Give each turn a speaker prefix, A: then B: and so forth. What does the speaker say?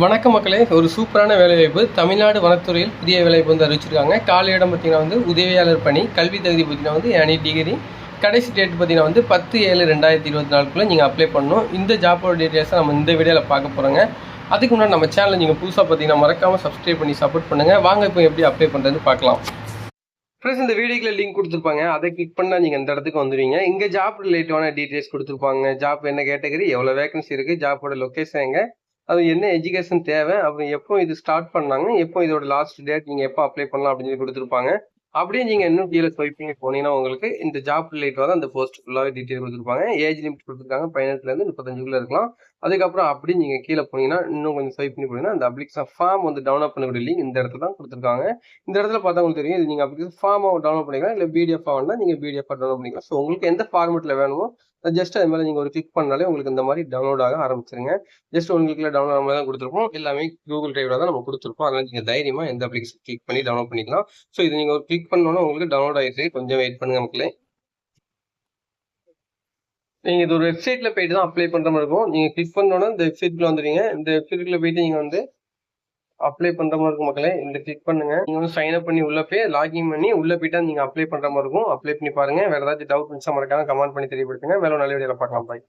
A: வணக்கம் மக்களே. ஒரு சூப்பரான வேலைவாய்ப்பு. தமிழ்நாடு வனத்துறையில் புதிய வேலைவாய்ப்பு வந்து அறிவிச்சிருக்காங்க. கால இடம் பார்த்தீங்கன்னா வந்து உதவியாளர் பணி கல்வி தகுதி பார்த்தீங்கன்னா வந்து எனி டிகிரி கடைசி டேட் பார்த்தீங்கன்னா வந்து பத்து ஏழு ரெண்டாயிரத்தி இருபத்தி நாலுக்குள்ளே நீங்கள் அப்ளை பண்ணணும். இந்த ஜாப்போட டீட்டெயில்ஸை நம்ம இந்த வீடியோவில் பார்க்க போகிறோங்க அதுக்கு முன்னாடி நம்ம சேனலை நீங்கள் புதுசாக பார்த்தீங்கன்னா மறக்காமல் சப்ஸ்கிரைப் பண்ணி சப்போர்ட் பண்ணுங்கள் வாங்க இப்போ எப்படி அப்ளை பண்ணுறது பார்க்கலாம். ஃப்ரெண்ட்ஸ் இந்த வீடியோக்கில் லிங்க் கொடுத்துருப்பாங்க. அதை கிளிக் பண்ணால் நீங்கள் இந்த இடத்துக்கு வந்துடுவீங்க இங்கே ஜாப் ரிலேட்டிவான டீட்டெயில்ஸ் கொடுத்துருப்பாங்க. ஜாப் என்ன கேட்டகரி எவ்வளோ வேகன்சி இருக்குது ஜாப்போட லொக்கேஷன் எங்கே? அது என்ன எஜுகேஷன் தேவை? அப்புறம் எப்போ இது ஸ்டார்ட் பண்ணாங்க? எப்போ இதோட லாஸ்ட் டேட் நீங்கள் எப்போ அப்ளை பண்ணலாம் அப்படின்னு சொல்லி கொடுத்துருப்பாங்க. அப்படியே நீங்கள் இன்னும் கீழே ஸ்வைப் போனீங்கன்னா உங்களுக்கு இந்த ஜாப் ரிலேட்டிவாக தான் அந்த போஸ்ட் ஃபுல்லாகவே டீட்டெயில் கொடுத்துருப்பாங்க. ஏஜ் லிமிட் கொடுத்துருக்காங்க. பதினெட்டுலேருந்து முப்பத்தஞ்சுக்குள்ளே இருக்கலாம். அதுக்கப்புறம் அப்படி நீங்கள் கீழே போனீங்கன்னா இன்னும் கொஞ்சம் ஸ்வைப் பண்ணி போனீங்கன்னா அந்த அப்ளிகேஷன் ஃபார்ம் வந்து டவுன்லோட் பண்ணக்கூடிய லிங்க் இந்த இடத்துல தான் கொடுத்துருக்காங்க. இந்த இடத்துல பார்த்தா உங்களுக்கு தெரியும். இது நீங்கள் அப்ளிகேஷன் ஃபார்மாக டவுன்லோட் பண்ணிக்கலாம். இல்லை பிடிஎஃப் வேணா நீங்கள் பிடிஎஃப் டவுன்லோட் பண்ணிக்கலாம். ஸோ உங்களுக்கு எந்த ஃபார்மெட்டில் வேணுமோ ஜஸ்ட் அது மேலே நீங்கள் ஒரு கிளிக் பண்ணாலே உங்களுக்கு இந்த மாதிரி டவுன்லோட் ஆக ஆரம்பிச்சிருங்க. ஜஸ்ட் உங்களுக்கு டவுன்லோட் நம்ம தான் கொடுத்துருப்போம். எல்லாமே கூகுள் டிரைவில் தான் நம்ம கொடுத்துருப்போம். அதனால் நீங்கள் தைரியமாக எந்த அப்ளிகேஷன் கிளிக் பண்ணி டவுன்லோட் பண்ணிக்கலாம். ஸோ இது நீங்கள் ஒரு கிளிக் பண்ணோன்னா உங்களுக்கு டவுன்லோட் ஆகிடுச்சு கொஞ்சம் வெயிட் பண்ணுங்க மக்களே. நீங்கள் இது ஒரு வெப்சைட்டில் போயிட்டு தான் அப்ளை பண்ணுற மாதிரி இருக்கும். நீங்கள் கிளிக் பண்ணோன்னா இந்த வெப்சைட்டில் வந்துடுங்க இந்த வெப்சைட்டில் போயிட்டு நீங்கள் வந்து அப்ளை பண்ற மாதிரி இருக்கும் மக்களே. இந்த கிளிக் பண்ணுங்க. நீங்க வந்து சைன் அப் பண்ணி உள்ள போய் லாகின் பண்ணி உள்ள போயிட்டா நீங்க அப்ளை பண்ணுற மாதிரி இருக்கும். அப்ளை பண்ணி பாருங்க. வேற ஏதாச்சும் டவுட் இருந்துச்சா மறக்காம கமெண்ட் பண்ணி தெரியப்படுத்துங்க. வேற நல்ல வீடியோவில் பார்க்கலாம். பாய்